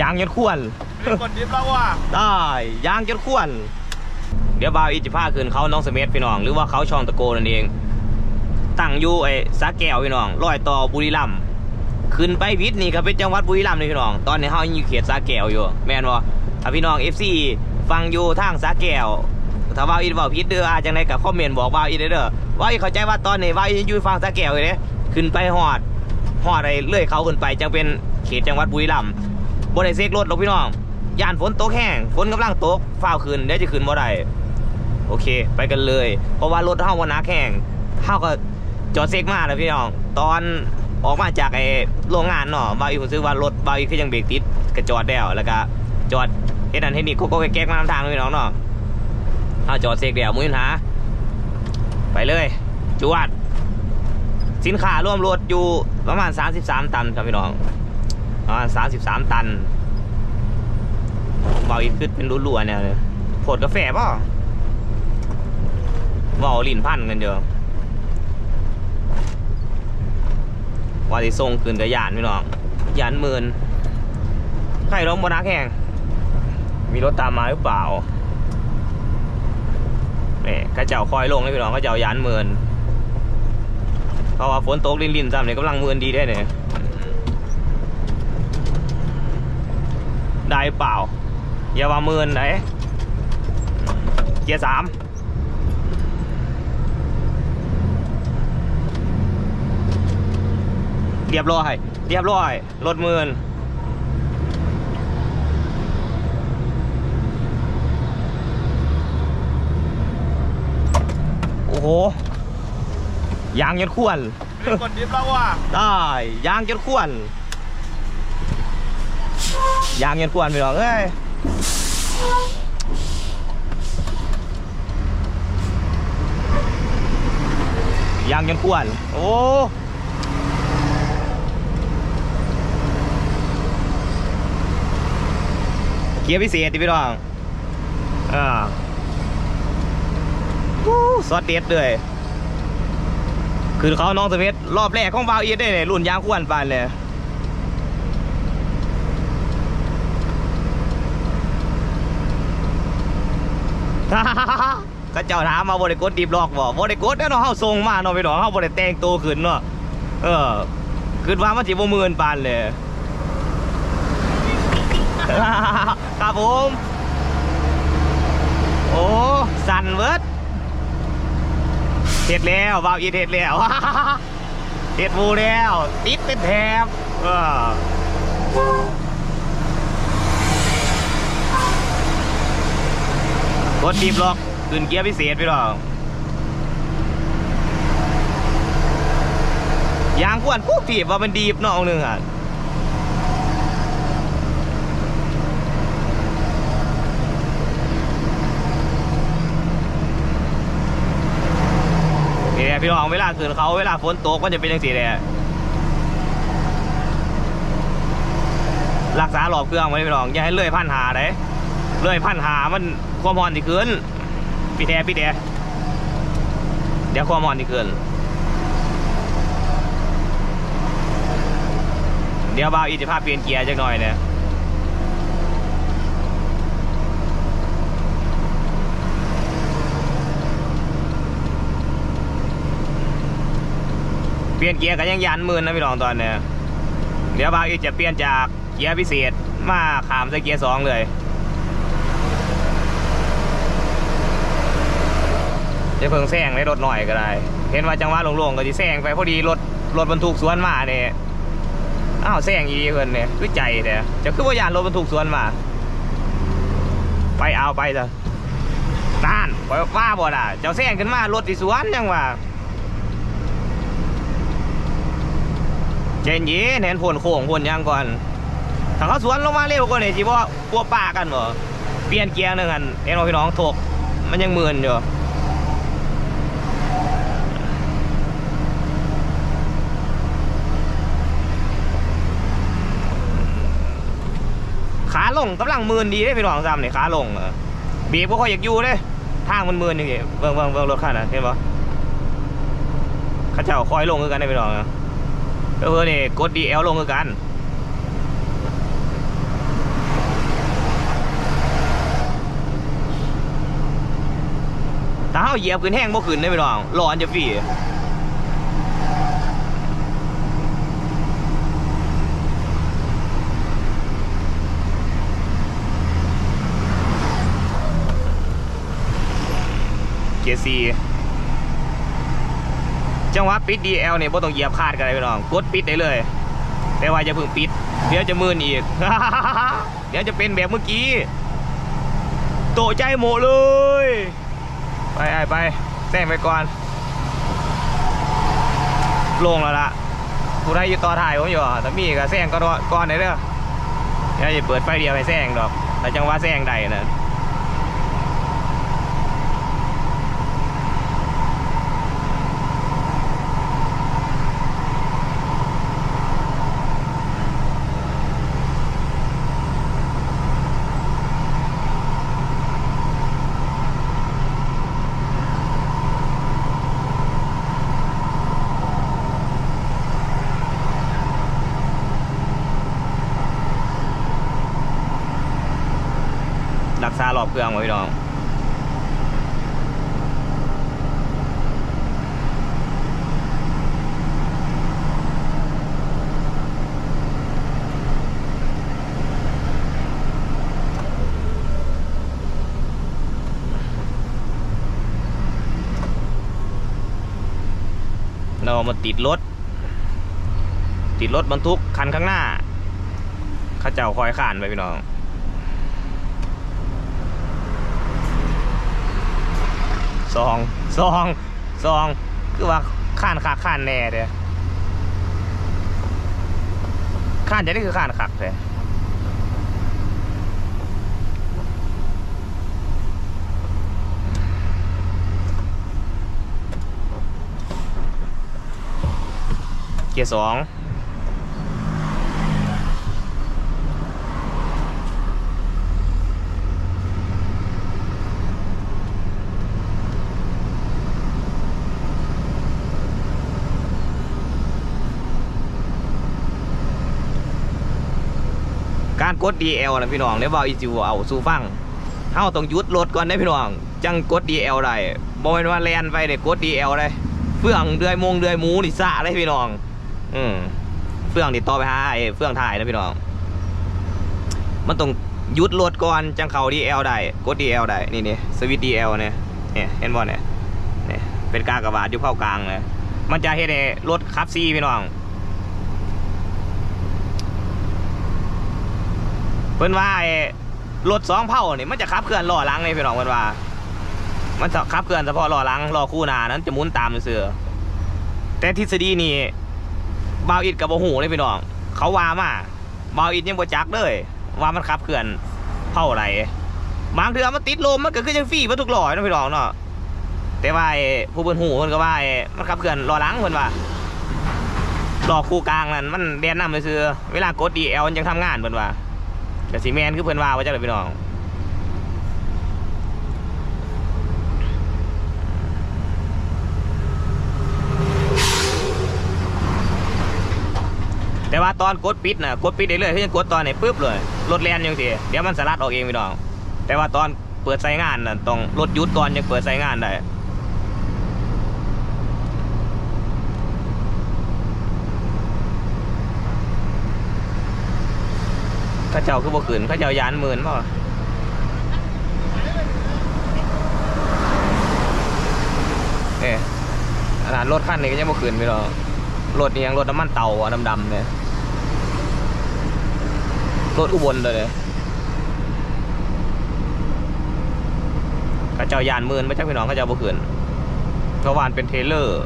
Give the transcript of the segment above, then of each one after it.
ยางจนข่วนมีคนดิฟแล้วว่ะได้ยางจนข่วน เดี๋ยวบ่าวอีจิพาขึ้นเขาน้องเสเมธพี่น้อง หรือว่าเขาช่องตะโกนั่นเอง ตั้งอยู่ไอ้สาแก้วพี่น้องร้อยต่อบุรีรัมย์ขึ้นไปวิทย์นี่ก็เป็นจังหวัดบุรีรัมย์นี่พี่น้อง ตอนนี้เฮายังอยู่เขตสาแก้วอยู่ แม่นบ่ถ้าพี่น้อง FC ฟังอยู่ทางสาแก้วถ้าว่าอีเว้าผิดเด้ออาจังไดก็คอมเมนต์บอกว่าอีเด้อเด้อว่าอีเข้าใจว่าตอนนี้ว่าอีอยู่ฟังสาแก้วอยู่เด้ขึ้นไปฮอดฮอดไอ้เลื่อยเขาขึ้นไปจังเป็นเขตจังหวัดบุรีรัมย์ บ่ได้เซกรถหรอกพี่น้องย่านฝนตกแห้งฝนกำลังตกฟ้าวขึ้นเดี๋ยวจะขึ้นบ่ได้โอเค ไปกันเลย เพราะว่ารถเฮาวันนักแข่งเฮาก็จอดเซกมาแล้วพี่น้องตอนออกมาจากไอ้โรงงานเนาะบาวอีผมซื้อว่ารถบาวอีคือยังเบรกติดก็จอดแล้วแล้วก็จอดเฮ็ดอันเฮ็ดนี่โกโก้แก๊กมาทำทางพี่น้องเนาะเฮาจอดเซกเดียวมุ้ยหาไปเลยจวดสินค้ารวมรถอยู่ประมาณ 33 ตันครับพี่น้อง ประมาณ33ตันบาอีคือเป็นรัวๆเนี่ยผดกาแฟป่ะเว่าลิ้นพันกันเยอะว่าที่ส่งคืนกับยานพี่น้องยานหมื่นใครร้องบนักแข่งมีรถตามมาหรือเปล่าเนี่ยกระเจ้าคอยลงเลยพี่น้องกระเจ้ายานหมื่นเพราะว่าฝนตกลินลินๆซ้ำเนี่ยกำลังหมื่นดีได้เนี่ย ได้เปล่า อย่าว่าหมื่นไหนเกียร์สามเรียบร้อยเรียบร้อยรถหมื่นโอ้โหยางจนข่วนมีคนดิฟแล้วว่ะได้ยางจนข่วน ยางจนข่วนไปหรอกเอ้ยยางจนข่วน โอ้เกียร์พิเศษดิพี่น้องอ่าวู้ซอสเด็ดเลยคือเขาน้องสมิธรอบแรกของบาวอีดได้เนี่ยรุ่นยางขวนปานเลย ก็เจ้าถามมาบริกดดีบล็อกบ่บริกดแล้วเนาะเฮาส่งมาเนาะพี่น้องเฮาบ่ได้แต่งตัวขึ้นเนาะเออคือว่ามันสิบ่หมื่นปานเลยครับผมโอ้สั่นเวิร์ดเห็ดแล้ววาวอีเห็ดแล้วเห็ดบูแล้ว ติดเป็นแถบเออ กดดีบล็อกขึ้นเกียร์พิเศษไปหรอยางขวนปุ๊บถีบว่ามันดีบเนาะเอาหนึ่งอะนี่แหละพี่น้องเวลาขึ้นเขาเวลาฝนตกมันจะเป็นยังสีเลยรักษาหลอบเครื่องไว้พี่น้องอย่าให้เลื่อยพันหาได้ เลยพันหามันความร้อนที่ขึ้นพี่แท้พี่แท้เดี๋ยวความร้อนที่ขึ้นเดี๋ยวบ่าวอีจะพาเปลี่ยนเกียร์จักหน่อยเนี่ยเปลี่ยนเกียร์กันยังยันมื่นนะพี่น้องตอนเนี้ยเดี๋ยวบ่าวอีจะเปลี่ยนจากเกียร์พิเศษมาขามใส่เกียร์สองเลย จะเพิ่งแซงในรถหน่อยก็ได้ เห็นว่าจังหวะโล่งๆก็จะแซงไปพอดีรถรถบรรทุกสวนมาเนี่ยอ้าวแซงอีเพิ่นเนี่ยคือใจเนี่ยจะคือว่ายานรถบรรทุกสวนมา ไปเอาไปจ้ะน่านไปว่าบ่ล่ะ เจ้าแซงขึ้นมารถที่สวนยังว่าเจนยีเห็นผลโค้งผลยังก่อนถ้าเขาสวนลงมาเร็วกว่านี้จีบ่กลัวป่ากันบ่เปลี่ยนเกียร์หนึ่งอันเอ็นว่าพี่น้องถกมันยังมื่นอยู่ ลงกำลังมืนดีได้พี่น้องซ้ำเนี่ยขาลงเบีบพวกเขาอยากอยู่เลยทางมันมืนอย่างเงี้ยเบิ้งเบิ้งเบิ้งรถข้านะเห็นปะข้าเจ้าคอยลงกันได้พี่น้องเพื่อนี่กดดีเอลลงกันถ้าเขาเหยียบขึ้นแห้งบ่ขึ้นได้พี่น้องร้อนจะฝี รีเกียร์ซีจังหวะปิด DL เนี่ยบ่ต้องเหยียบคาดกันเลยพี่น้อง กดปิดได้เลย แต่ว่าอย่าเพิ่งปิด เดี๋ยวจะมืนอีก เดี๋ยวจะเป็นแบบเมื่อกี้ โตใจโหมเลย ไปไไปแซงไปก่อน ลงแล้วล่ะผู้ใดอยู่ต่อถ่ายผมอยู่แต่มีก็แซงก็ก่อนได้เด้อเดี๋ยวจะเปิดไฟเดียวให้แซงดอก แต่จังหวะแซงได้นะ รักษารอบเครื่องไว้พี่น้องเรามาติดรถ ติดรถบรรทุกคันข้างหน้า เข้าเจ้าคอยขานไปพี่น้อง ซองซองซองคือว่าข้านคักข้านแน่เด้ข้านจะได้คือข้านคักเลยเกียร์สอง กด DL นะพี่น้องเดี๋ยวบอกอีจิวเอาสู่ฟังเฮาต้องยุดรถก่อนได้พี่น้องจังกด DL ได้บ่แม่นว่าแลนไปได้กด DL ได้เฟื่องเดือยมงเดือยหมูนี่ซะได้พี่น้อง อืมเฟื่องนี่ต่อไปหาไอ้เฟื่องถ่ายนะพี่น้อง มันต้องยุดรถก่อนจังเข้า DL ได้กด DL ได้นี่นี่สวิต DL เนี่ยเนี่ยเห็นบ่เนี่ยเนี่ยเป็นกากระบาทอยู่เข้ากลางเลยมันจะเฮ็ดให้รถขับซีพี่น้อง เพิ่นว่าไอ้รถสองเผ่านี่มันจะขับเคลื่อนล้อหลังเลยพี่น้องเพิ่นว่า มันจะขับเคลื่อนเฉพาะล้อหลังล้อคู่หน้านั้นจะหมุนตามเสือแต่ทฤษฎีนี่บาวอิดกับบ่ฮู้เลยพี่น้อง เขาว่ามาบาวอิดยังบ่จักเลยว่ามันขับเคลื่อนเผ่าอะไรบางเทื่อมันติดลมมันก็คือจังฟรีบ่ทุกล้อเนะพี่น้องเนาะแต่ว่าไอ้ผู้เพิ่นฮู้เพิ่นก็ว่าไอ้มันขับเคลื่อนล้อหลังเพิ่นว่าล้อคู่กลางนั่นมันแดนนำซื่อเวลากด DL มันยังทำงานเพิ่นว่า แต่สีแมนคือเพื่อนว่าว่าจะเลยพี่น้องแต่ว่าตอนกดปิดนะกดปิดได้เลยที่จะกดตอนไหนปุ๊บเลยรถแลนยังสิเดี๋ยวมันสลัดออกเองพี่น้อง แต่ว่าตอนเปิดใช้งานน่ะต้องรถยุดก่อนยังเปิดใช้งานได้ ข้าเจ้าคือบ่ขืนข้าเจ้ายานหมื่นป่ะเอ๊ะขนาดรถคันนี้ก็ยังบ่ขืนไปหรอกรถนี่ยังรถน้ำมันเตาอะดำๆเนี่ยรถอุบลเลยเนี่ยเข้าเจ้ายานหมื่นไม่ใช่พี่น้องข้าเจ้าบ่ขืนเพราะวานเป็นเทเลอร์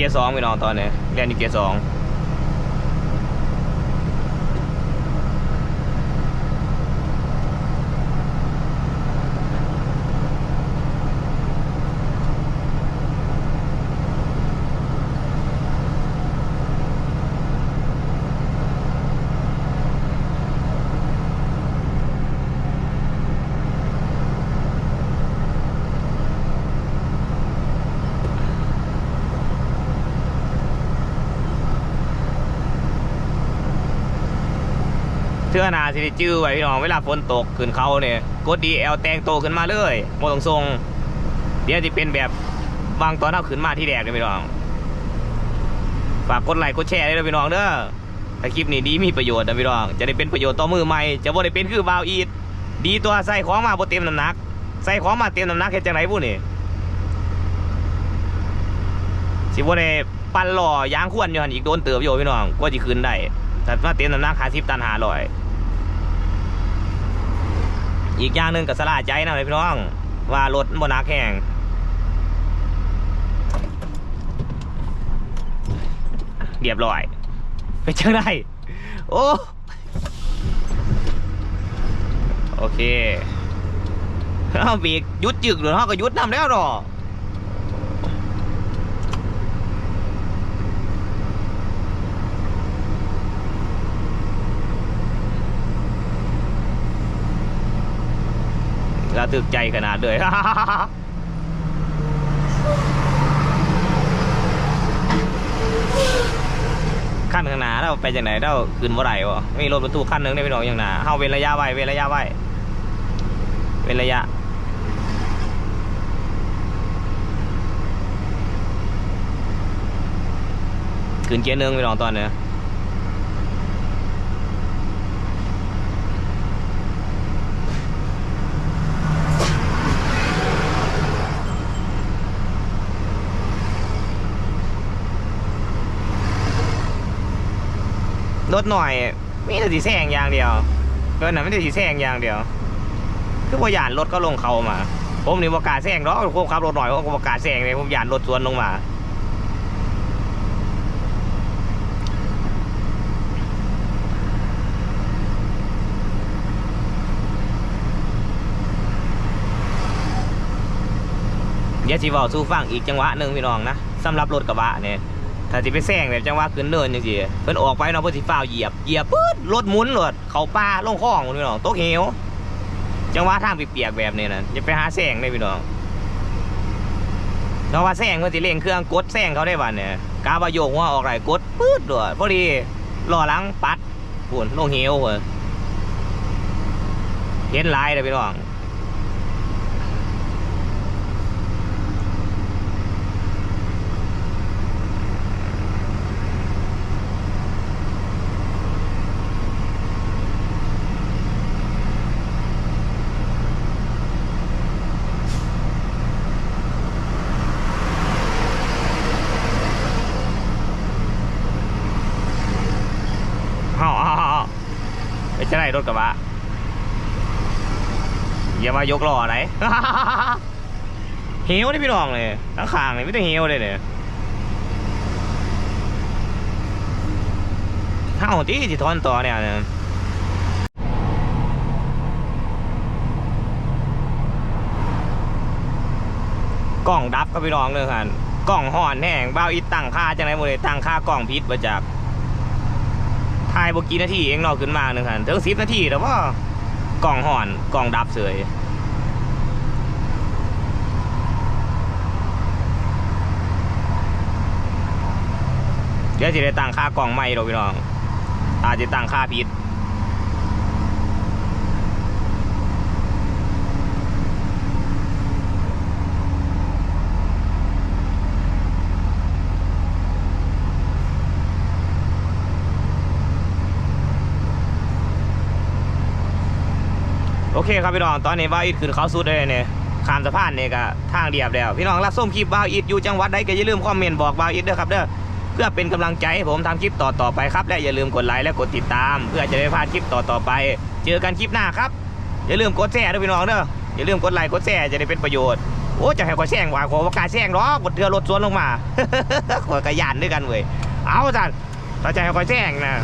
เกียร์สองพี่น้องตอนนี้เรียนอยู่เกียร์สอง ทื่อนาสิได้จื้อไว้พี่น้องเวลาฝนตกขึ้นเขาเนี่ยกดดีแอลแตงโตขึ้นมาเลยโมตรงทรงเดี๋ยวจะเป็นแบบบางตอนเอาขึ้นมาที่แดกเลยพี่น้องฝากกดไลค์กดแชร์ด้วยพี่น้องเด้อถ้าคลิปนี้ดีมีประโยชน์นะพี่น้อง จะได้เป็นประโยชน์ต่อมือใหม่จะบ่ได้เป็นคือบาวอีดดีตัวใส่ของมาบ่เต็มน้ำหนัก ใส่ของมาเต็มน้ำหนักเฮ็ดจังไดบุนี่สิบ่ได้ปั่นหล้อยางขวนอยู่หันอีกโดนเติบอยู่พี่น้องกว่าสิขึ้นได้แต่ว่าเต็มน้ำหนัก50ตัน500อี อีกอย่างหนึ่งก็สลาใจนะพี่น้อง ว่ารถบนนักแข่งเรียบร้อยไปเจอได้โอ้โอเคเอาเบรกยุดจึกหรือเขาก็ยุดนำแล้วหรอ ระทึกใจขนาดเลยขั้นข้างหน้าเราไปจากไหนเราขึ้นบ่ได้วะมีรถบรรทุกขั้นหนึ่งได้ไปหนองอย่างหนาเฮาเว้นระยะไว้เว้นระยะไว้เว้นระยะขึ้นเกียร์หนึ่งไปหนองตอนเนี้ย ถหน่อยมีแต่สีแซงอย่างเดียวเกินน่ะไม่ได้สีแซงอย่างเดียว คือว่าหยานรถก็ลงเขามา ผมนี่ประกาศแซงเนาะผมขับรถหน่อยผมประกาศแซงเลยผมยานรถสวนลงมาเดี๋ยวสิเว้าสู้ฟังอีกจังหวะหนึ่งพี่น้องนะสำหรับรถกระบะเนี่ย ถ้าสิไปแซงแบบจังหวะขึ้นเนินจังซี่เพิ่นออกไปเนาะเพิ่นสิฟ้าวเหยียบ เหยียบปึ๊ดรถหมุนรถเข้าป่าลงคลองพี่น้องตกเหวจังหวะทางเปียกๆแบบนี้น่ะอย่าไปหาแซงเลยพี่น้องเพราะว่าแซงเพิ่นสิเร่งเครื่องกดแซงเขาได้บัดเนี่ยกาบาโยกหัวออกไรกดปึ๊ดด้วยพอดีล้อหลังปัดปุ่นลงเหวเว้ยเห็นหลายเลยพี่น้อง เฮาเอาเอาเอาไป จะได้รถกระบะอย่ามายกล้อไหนเฮวนี่พี่น้องเลยทั้งขางเลยไม่ได้เฮวเลยเนี่ยเฮาที่สิทอนต่อเนี่ยนะกล้องดับก็พี่น้องเลยคันกล้องห่อนแห้งเบ้าวอีตั้งค่าจังไรหมดเลยตั้งค่ากล้องพิษมาจาก ถ่ายบกี่นาทีเองเนอกขึ้นมาหนึ่งคันถึงสิบนาทีแต่ว่ากล่องห่อนกล่องดับเสยเดี๋ยวจะได้ตังค่ากล่องใหม่เราพี่น้องอาจจะตังค่าผิด อเคครับพี่น้องตอนนี้บ้าอิดขึ้นเขาสุดเลยเนี่ยข้ามสะพานเนี่ยก็ทางเดียบแล้ว พี่น้องรับส้มคลิปบ้าอิดอยู่จังหวัดใดก็อย่าลืมคอมเมนต์บอกบ้าอิดด้วยครับเด้อเพื่อเป็นกำลังใจให้ผมทำคลิปต่อๆไปครับและอย่าลืมกดไลค์และกดติดตาม เพื่อจะได้พลาดคลิปต่อๆไป เจอกันคลิปหน้าครับ อย่าลืมกดแชร์ด้วยพี่น้องเด้ออย่าลืมกดไลค์กดแชร์จะได้เป็นประโยชน์โอ้จะให้กดแซงว่าขอประกาแซงหรอกดเรือรถสวนลงมาขอกระยานด้วยกันเว้ยเอาจันถ้าจะให้กดแซงนะ